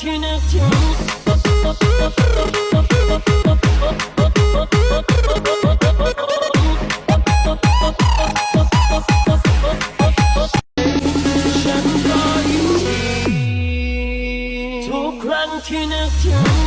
ที่นึกถึงฉันรออยู่ทุกครั้งที่นึกถึง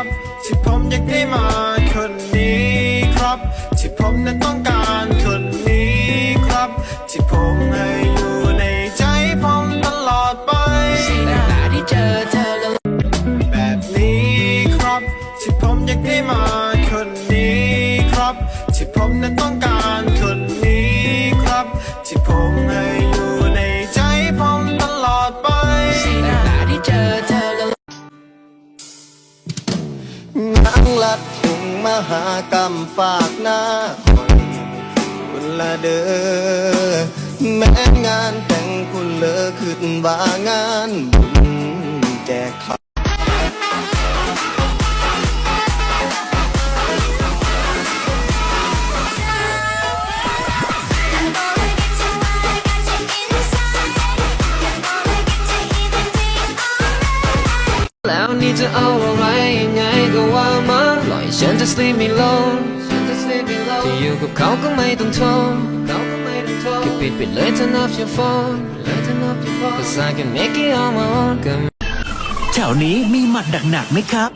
ับที่ผมอยากได้มาคนนี้ครับ ที่ผมนั้นต้องการคนนี้ครับ ที่ผมให้อยู่ในใจผมตลอดไปตั้งแต่ที่เจอเธอแบบนี้ครับ ที่ผมอยากได้มาคนนี้ครับ ที่ผมนั้นต้อง นางลัดทุ่งมหากรรมฝากหน้าคอยคุณละเด้อแม้งานแต่งคุณเลอขึ้นว่างานบุญแจกข้าแล้วนี่จะเอาอะไร ก็ว่ามาปล่อยฉันจะ sleep me alone ที่อยู่กับเขาก็ไม่ต้องโทรแค่ปิดไปเลย turn off your phone cause I can make it on my own ก็แถวนี้มีหมัดหนักๆไหมครับ